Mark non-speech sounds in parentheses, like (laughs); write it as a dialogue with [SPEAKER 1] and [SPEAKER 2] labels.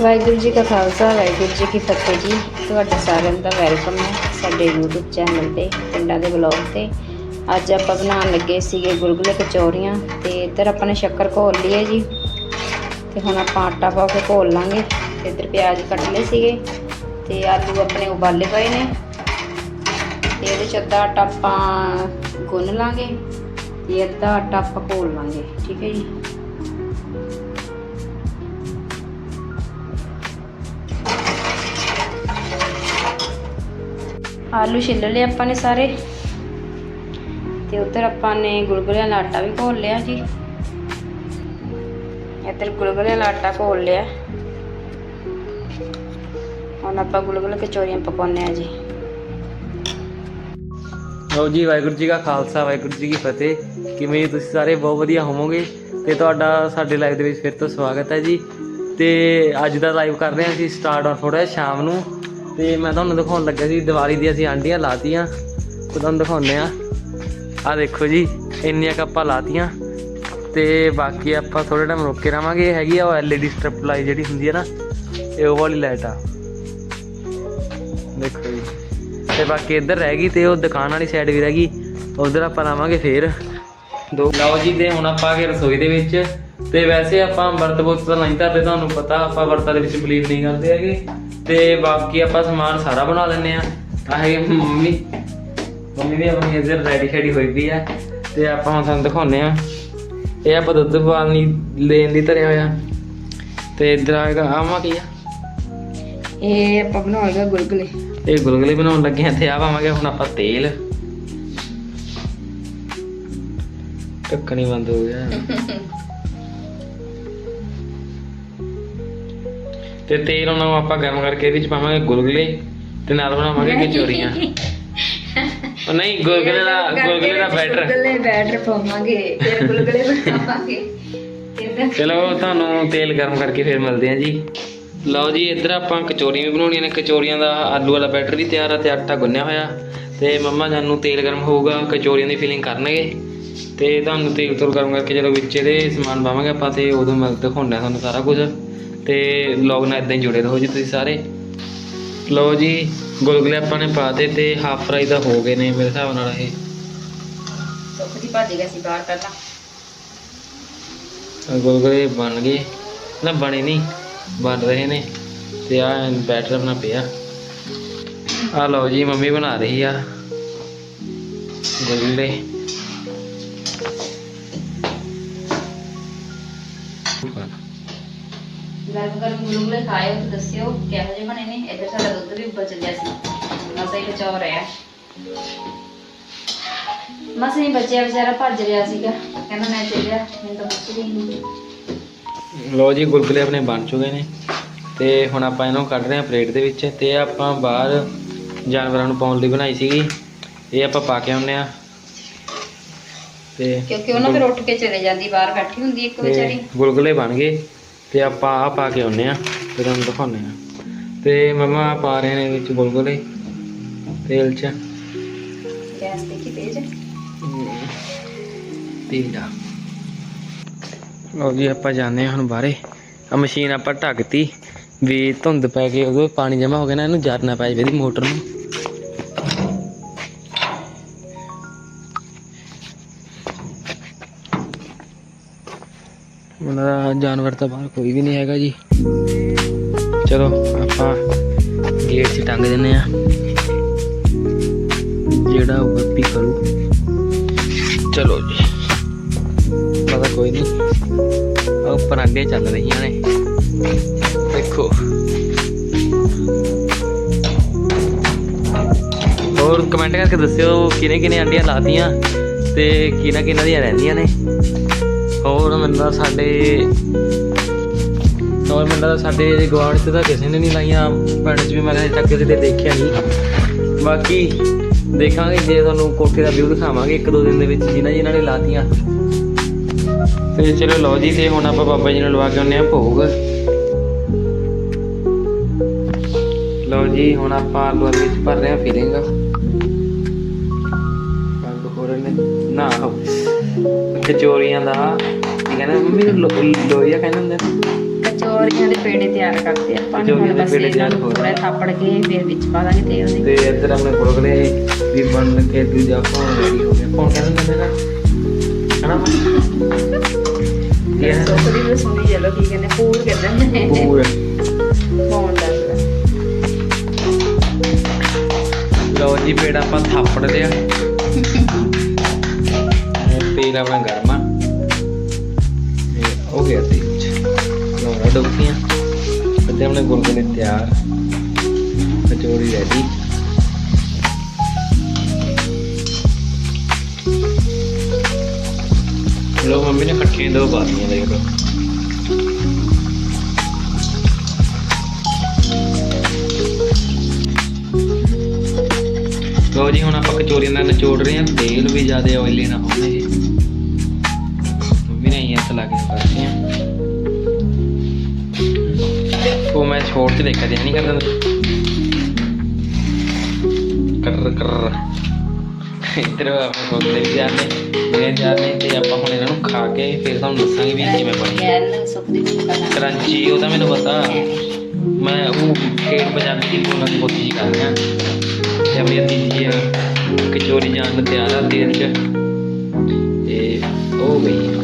[SPEAKER 1] ਵਾਹਿਗੁਰੂ ਜੀ ਕਾ ਖਾਲਸਾ, ਵਾਹਿਗੁਰੂ ਜੀ ਕੀ ਫਤਿਹ ਜੀ। ਤੁਹਾਡਾ ਸਾਰਿਆਂ ਦਾ ਵੈਲਕਮ ਹੈ ਸਾਡੇ YouTube ਚੈਨਲ ਤੇ, ਪਿੰਡਾਂ ਦੇ ਬਲੌਗ ਤੇ। ਅੱਜ ਆਪਾਂ ਬਣਾਉਣ ਲੱਗੇ ਸੀਗੇ ਗੁਲਗੁਲੇ ਕਚੌਰੀਆਂ ਤੇ ਇੱਧਰ ਆਪਾਂ ਨੇ ਸ਼ੱਕਰ ਘੋਲ ਲਈ ਹੈ ਜੀ। ਤੇ ਹੁਣ ਆਪਾਂ ਆਟਾ ਪਾ ਕੇ ਘੋਲ ਲਾਂਗੇ। ਤੇ ਇੱਧਰ ਪਿਆਜ਼ ਕੱਟ ਲਏ ਸੀਗੇ ਤੇ ਆਲੂ ਆਪਣੇ ਉਬਾਲੇ ਪਏ ਨੇ। ਤੇ ਇਹਦੇ ਚ ਅੱਧਾ ਆਟਾ ਆਪਾਂ ਗੁੰਨ ਲਾਂਗੇ ਤੇ ਅੱਧਾ ਆਟਾ ਆਪਾਂ ਘੋਲ ਲਾਂਗੇ, ਠੀਕ ਹੈ ਜੀ। ਆਲੂ ਛਿੱਲ ਲਏ ਆਪਾਂ ਨੇ ਸਾਰੇ। ਤੇ ਉੱਧਰ ਆਪਾਂ ਨੇ ਗੁਲਗੁਲਿਆਂ ਦਾ ਆਟਾ ਵੀ ਘੋਲ ਲਿਆ ਜੀ। ਇੱਧਰ ਗੁਲਗੁਲਿਆਂ ਦਾ ਆਟਾ ਘੋਲ ਲਿਆ। ਹੁਣ ਆਪਾਂ ਗੁਲਗੁਲੇ ਕਚੌਰੀਆਂ ਪਕਾਉਂਦੇ ਆ ਜੀ।
[SPEAKER 2] ਲਓ ਜੀ, ਵਾਹਿਗੁਰੂ ਜੀ ਕਾ ਖਾਲਸਾ, ਵਾਹਿਗੁਰੂ ਜੀ ਕੀ ਫਤਿਹ। ਕਿਵੇਂ ਤੁਸੀਂ ਸਾਰੇ? ਬਹੁਤ ਵਧੀਆ ਹੋਵੋਗੇ। ਤੇ ਤੁਹਾਡਾ, ਸਾਡੇ ਲਾਈਵ ਦੇ ਵਿੱਚ ਫਿਰ ਤੋਂ ਸਵਾਗਤ ਹੈ ਜੀ। ਤੇ ਅੱਜ ਦਾ ਲਾਈਵ ਕਰ ਰਹੇ ਹਾਂ ਅਸੀਂ ਸਟਾਰਟ ਆ ਥੋੜਾ ਸ਼ਾਮ ਨੂੰ। ਤੇ ਮੈਂ ਤੁਹਾਨੂੰ ਦਿਖਾਉਣ ਲੱਗਾ ਸੀ, ਦੀਵਾਲੀ ਦੀ ਅਸੀਂ ਆਂਡੀਆਂ ਲਾਤੀਆਂ, ਤੇ ਤੁਹਾਨੂੰ ਦਿਖਾਉਂਦੇ ਆ ਆ ਦੇਖੋ ਜੀ, ਇੰਨੀਆਂ ਕੱਪਾਂ ਲਾਤੀਆਂ, ਤੇ ਬਾਕੀ ਆਪਾਂ ਥੋੜਾ ਟਾਈਮ ਰੁਕ ਕੇ ਰਵਾਂਗੇ ਇਹ ਹੈਗੀ ਆ ਉਹ ਐਲਈਡੀ ਸਟ੍ਰਿਪ ਲਾਈ ਜਿਹੜੀ ਹੁੰਦੀ ਹੈ ਨਾ, ਇਹ ਉਹ ਵਾਲੀ ਲਾਈਟ ਆ। ਦੇਖੋ ਜੀ। ਤੇ ਬਾਕੀ ਇੱਧਰ ਰਹਿ ਗਈ ਤੇ ਉਹ ਦੁਕਾਨ ਵਾਲੀ ਸਾਈਡ ਵੀ ਰਹਿ ਗਈ। ਉਧਰ ਆਪਾਂ ਲਾਵਾਂਗੇ ਫੇਰ। ਦੋ ਲਓ ਜੀ, ਤੇ ਹੁਣ ਆਪਾਂ ਆ ਗਏ ਰਸੋਈ ਦੇ ਵਿੱਚ। ਤੇ ਵੈਸੇ ਆਪਾਂ ਵਰਤ ਬੁਰਤ ਤਾਂ ਨਹੀਂ ਕਰਦੇ ਤੁਹਾਨੂੰ ਪਤਾ ਆਪਾਂ ਵਰਤਾਂ ਦੇ ਵਿੱਚ ਬਲੀਵ ਨਹੀਂ ਕਰਦੇ ਹੈਗੇ। ਤੇ ਬਾਕੀ ਆਪਾਂ ਸਮਾਨ ਸਾਰਾ ਬਣਾ ਲੈਂਦੇ ਆ ਆ ਹੈਗੇ ਮੰਮੀ ਮੰਮੀ ਵੀ ਆਪਣੀ ਇੱਧਰ ਰੈਡੀ ਸ਼ੈਡੀ ਹੋਈ ਵੀ ਆ। ਤੇ ਆਪਾਂ ਹੁਣ ਤੁਹਾਨੂੰ ਦਿਖਾਉਨੇ ਆ ਇਹ ਆਪਾਂ ਦੁੱਧ ਪਾਣੀ ਲੈਣ ਲਈ ਧਰਿਆ ਹੋਇਆ। ਤੇ ਇੱਧਰ ਆਏਗਾ ਆਮਾ ਕੀ ਆ?
[SPEAKER 1] ਇਹ ਆਪਾਂ ਬਣਾਉਣਾ ਗੁਲਗੁਲੇ।
[SPEAKER 2] ਇਹ ਗੁਲਗੁਲੇ ਬਣਾਉਣ ਲੱਗੇ ਆ ਤੇ ਆ ਪਾਵਾਂਗੇ ਹੁਣ ਆਪਾਂ ਤੇਲ। ਢੱਕਣ ਹੀ ਬੰਦ ਹੋ ਗਿਆ। (laughs) ਤੇ ਤੇਲ ਉਹਨਾਂ ਨੂੰ ਆਪਾਂ ਗਰਮ ਕਰਕੇ ਇਹਦੇ ਵਿੱਚ ਪਾਵਾਂਗੇ ਗੁਲਗੁਲੇ ਤੇ ਨਾਲ ਬਣਾਵਾਂਗੇ ਕਚੋਰੀਆਂ। ਉਹ ਨਹੀਂ ਗੁਲਗੁਲੇ ਦਾ ਗੁਲਗੁਲੇ ਦਾ ਬੈਟਰ
[SPEAKER 1] ਗੁਲਗੁਲੇ ਬੈਟਰ ਪਾਵਾਂਗੇ ਫਿਰ ਗੁਲਗੁਲੇ ਬਣਾਵਾਂਗੇ।
[SPEAKER 2] ਚਲੋ ਤੁਹਾਨੂੰ ਤੇਲ ਗਰਮ ਕਰਕੇ ਫਿਰ ਮਿਲਦੇ ਆ ਜੀ। ਲਓ ਜੀ ਇੱਧਰ ਆਪਾਂ ਕਚੋਰੀਆਂ ਵੀ ਬਣਾਉਣੀਆਂ ਨੇ। ਕਚੋਰੀਆਂ ਦਾ ਆਲੂ ਵਾਲਾ ਬੈਟਰ ਵੀ ਤਿਆਰ ਆ ਤੇ ਆਟਾ ਗੁੰਨਿਆ ਹੋਇਆ। ਤੇ ਮੰਮਾ ਜਾਨੂੰ ਤੇਲ ਗਰਮ ਹੋਊਗਾ ਕਚੋਰੀਆਂ ਦੀ ਫੀਲਿੰਗ ਕਰਨਗੇ। ਤੇ ਤੁਹਾਨੂੰ ਤੇਲ ਤੋਂ ਗਰਮ ਕਰਕੇ ਜਦੋਂ ਵਿੱਚ ਇਹਦੇ ਸਮਾਨ ਪਾਵਾਂਗੇ ਆਪਾਂ ਤੇ ਉਦੋਂ ਮੈਂ ਦਿਖਾਉਣਾ ਤੁਹਾਨੂੰ ਸਾਰਾ ਕੁਝ। ਤੇ ਲੌਗ ਨਾਲ ਇਦਾਂ ਹੀ ਜੁੜੇ ਰਹੋ ਜੀ ਤੁਸੀਂ ਸਾਰੇ। ਲਓ ਜੀ ਗੁਲਗੁਲੇ ਆਪਾਂ ਨੇ ਪਾਤੇ ਤੇ ਹਾਫ ਫਰਾਈ ਦਾ ਹੋ ਗਏ ਨੇ ਮੇਰੇ ਹਿਸਾਬ ਨਾਲ ਇਹ।
[SPEAKER 1] ਸੁੱਕ ਦੀ ਭੱਜ ਗਿਆ ਸੀ ਬਾਹਰ ਪਹਿਲਾਂ।
[SPEAKER 2] ਗੁਲਗੁਲੇ ਬਣ ਗਏ। ਨਾ ਬਣੇ ਨਹੀਂ ਬਣ ਰਹੇ ਨੇ ਤੇ ਆ ਬੈਟਰ ਆਪਣਾ ਪਿਆ। ਆ ਲਓ ਜੀ ਮੰਮੀ ਬਣਾ ਰਹੀ ਆ। ਗੁਲਗੁਲੇ।
[SPEAKER 1] ਗਰਮ ਗਰਮ ਗੁਲਗੁਲੇ ਖਾਏ ਤਾਂ ਦੱਸਿਓ ਕਿਹੋ ਜਿਹੇ ਬਣੇ ਨੇ? ਇੱਧਰ ਸਾਡਾ ਦੁੱਧ ਵੀ ਉੱਪਰ ਚੱਲਿਆ ਸੀ। ਮਸਾ ਹੀ ਕਚੌ ਰਿਹਾ ਮਸਾ ਹੀ ਬੱਚਿਆ ਵਿਚਾਰਾ ਭੱਜ ਰਿਹਾ ਸੀਗਾ। ਕਹਿੰਦਾ ਮੈਂ ਚੱਲਿਆ ਮੈਨੂੰ ਤਾਂ ਮੁੱਕ ਗਈ ਨਹੀਂ।
[SPEAKER 2] ਲਓ ਜੀ ਗੁਲਗੁਲੇ ਆਪਣੇ ਬਣ ਚੁੱਕੇ ਨੇ। ਤੇ ਹੁਣ ਆਪਾਂ ਇਹਨੂੰ ਕੱਢ ਰਹੇ ਹਾਂ ਪਲੇਟ ਦੇ ਵਿੱਚ। ਤੇ ਆਪਾਂ ਬਾਹਰ ਜਾਨਵਰਾਂ ਨੂੰ ਪਾਉਣ ਲਈ ਬਣਾਈ ਸੀਗੀ। ਇਹ ਆਪਾਂ ਪਾ ਕੇ ਆਉਂਦੇ ਆ ਤੇ
[SPEAKER 1] ਕਿਉਂਕਿ ਉਹਨਾਂ ਫਿਰ ਉੱਠ ਕੇ ਚਲੇ ਜਾਂਦੀ ਬਾਹਰ ਬੈਠੀ ਹੁੰਦੀ ਇੱਕ ਵਿਚਾਰੀ।
[SPEAKER 2] ਗੁਲਗੁਲੇ ਬਣ ਗਏ। ਤੇ ਆਪਾਂ ਆ ਪਾ ਕੇ ਆਉਨੇ ਆ ਤੇ ਤੁਹਾਨੂੰ ਦਿਖਾਉਨੇ ਆ ਤੇ ਮਮਾ ਪਾ ਰਹੇ ਨੇ ਵਿੱਚ ਗੁਲਗੁਲੇ ਤੇਲ ਚ।
[SPEAKER 1] ਗੈਸ ਦੇਖੀ ਤੇਜ
[SPEAKER 2] ਲਓ ਜੀ ਆਪਾਂ ਹਾਂ ਹੁਣ ਬਾਹਰੇ। ਆ ਮਸ਼ੀਨ ਆਪਾਂ ਢੱਕਤੀ ਵੀ ਧੁੰਦ ਪੈ ਕੇ ਉਦੋਂ ਪਾਣੀ ਜਮਾ ਹੋ ਗਿਆ ਨਾ ਇਹਨੂੰ ਜਰਨਾ ਪੈ ਜਾਵੇ ਇਹਦੀ ਮੋਟਰ ਨੂੰ। ਉਹਨਾਂ ਦਾ ਜਾਨਵਰ ਤਾਂ ਬਾਹਰ ਕੋਈ ਵੀ ਨਹੀਂ ਹੈਗਾ ਜੀ। ਚਲੋ, ਆਪਾਂ ਗੇਟ 'ਚ ਟੰਗ ਦਿੰਨੇ ਆ ਜਿਹੜਾ ਉਹ ਆਪੀ ਕਰੂ। ਚਲੋ ਜੀ। ਪਤਾ ਕੋਈ ਨਹੀਂ। ਆ ਉੱਪਰ ਆਂਡੇ ਚੱਲ ਰਹੀਆਂ ਨੇ। ਦੇਖੋ। ਹੋਰ ਕਮੈਂਟ ਕਰਕੇ ਦੱਸਿਓ ਕਿਨੇ ਕਿਨੇ ਆਂਡੀਆਂ ਲਾਤੀਆਂ ਤੇ ਕਿਹਨਾਂ ਕਿਹਨਾਂ ਦੀਆਂ ਰਹਿੰਦੀਆਂ ਨੇ। ਹੋਰ ਮੈਨੂੰ ਸਾਡੇ ਹੋਰ ਮੈਨੂੰ ਤਾਂ ਸਾਡੇ ਗਵਾਂਢ 'ਚ ਤਾਂ ਕਿਸੇ ਨੇ ਨਹੀਂ ਲਾਈਆਂ, ਪਿੰਡ 'ਚ ਵੀ ਮੈਂ ਹਜੇ ਤੱਕ ਕਿਸੇ ਦੇਖਿਆ ਨਹੀਂ। ਬਾਕੀ ਦੇਖਾਂਗੇ ਜੇ ਤੁਹਾਨੂੰ ਕੋਠੇ ਦਾ ਵਿਊ ਦਿਖਾਵਾਂਗੇ ਇੱਕ ਦੋ ਦਿਨ ਦੇ ਵਿੱਚ ਜਿਨ੍ਹਾਂ ਜਿਨ੍ਹਾਂ ਨੇ ਲਾਤੀਆਂ। ਤੇ ਚਲੋ ਲਓ ਜੀ, ਤੇ ਹੁਣ ਆਪਾਂ ਬਾਬਾ ਜੀ ਨੂੰ ਲਵਾ ਕੇ ਆਉਂਦੇ ਆ ਭੋਗ। ਲਓ ਜੀ, ਹੁਣ ਆਪਾਂ ਆਲੂ ਵਿੱਚ ਭਰ ਰਹੇ ਆ ਫਿਲਿੰਗ ਕਚੋਰੀਆਂ ਦਾ ਕੀ ਕਹਿੰਦੇ ਮੰਮੀ ਲੋਈਆ ਕਹਿੰਦੇ ਹੁੰਦੇ ਨੇ
[SPEAKER 1] ਕਚੌਰੀਆਂ ਦੇ ਪੇੜੇ ਤਿਆਰ ਕਰਦੇ ਆਪਾਂ ਨੇ ਹੁਣ ਬਸ ਇਹਨਾਂ ਨੂੰ ਪੂਰਾ ਥਾਪੜ ਕੇ ਫਿਰ ਵਿੱਚ ਪਾ ਦਾਂਗੇ ਤੇਲ ਦੇ।
[SPEAKER 2] ਤੇ ਇੱਧਰ ਆਪਣੇ ਗੁਲਗੁਲੇ ਵੀ ਬਣ ਕੇ ਦੂਜਾ ਫੋਨ ਰੈਡੀ ਹੋ ਗਿਆ। ਫੋਨ ਕਹਿੰਦੇ ਨੇ ਨਾ ਹਨਾ? ਇਹ
[SPEAKER 1] ਸੁੱਕਦੀ ਵੀ ਸੁਣੀ ਚਲੋ ਕੀ ਕਹਿੰਦੇ? ਪੂਰ ਕਹਿੰਦੇ ਨੇ।
[SPEAKER 2] ਪੂਰਾ
[SPEAKER 1] ਫੋਨ ਦਾ
[SPEAKER 2] ਲਓ ਜੀ ਪੇੜ ਆਪਾਂ ਥਾਪੜ ਲਿਆ। ਇਹ ਤੇਲ ਆਪਣਾ ਗਰਮਾ। ਇਹ ਹੋ ਗਿਆ ਤੇਲ ਚ ਲਾਉਣਾ ਡੋਕੀਆਂ ਤੇ ਆਪਣੇ ਗੁਲਗੁਲੇ ਤਿਆਰ। ਕਚੋਰੀ ਰੈਡੀ ਮੰਮੀ ਨੇ ਇਕੱਠੀਆਂ ਦੋ ਬਾਤੀਆਂ ਦੇਖ ਲਓ। ਲੋ ਜੀ, ਹੁਣ ਆਪਾਂ ਕਚੋਰੀਆਂ ਨਾਲ ਨਿਚੋੜ ਰਹੇ ਹਾਂ। ਤੇਲ ਵੀ ਜ਼ਿਆਦਾ ਆਇਲੀ ਨਾ ਹੋਵੇ। ਲਾ ਕੇ ਕਰਦੇ ਆ। ਉਹ ਮੈਂ ਛੋੜ ਕੇ ਦੇਖਿਆ ਨਹੀਂ ਕਰਦਾ। ਕਰ ਕਰ ਇੱਧਰ ਆਪਣੇ ਕੋਲੇ ਵੀ ਮੇਰੇ ਜਾਂਦੇ ਤੇ ਆਪਾਂ ਹੁਣ ਇਹਨਾਂ ਨੂੰ ਖਾ ਕੇ ਫਿਰ ਤੁਹਾਨੂੰ ਦੱਸਾਂਗੇ ਵੀ ਕਿਵੇਂ ਬਣੀ
[SPEAKER 1] ਗੈਲ
[SPEAKER 2] ਉਹ ਤਾਂ ਮੈਨੂੰ ਪਤਾ। ਮੈਂ ਉਹ ਖੇਡ ਬਜਾਣ ਦੀ ਉਹਨਾਂ ਦੀ ਕੋਸ਼ਿਸ਼ ਕਰ ਰਿਹਾ। ਤੇ ਆਪਣੀ ਤੀਜੀ ਕਚੋਰੀ ਜਾਣ ਨੂੰ ਤਿਆਰ ਆ ਤੇਲ ਚ। ਤੇ ਉਹ ਗਈ।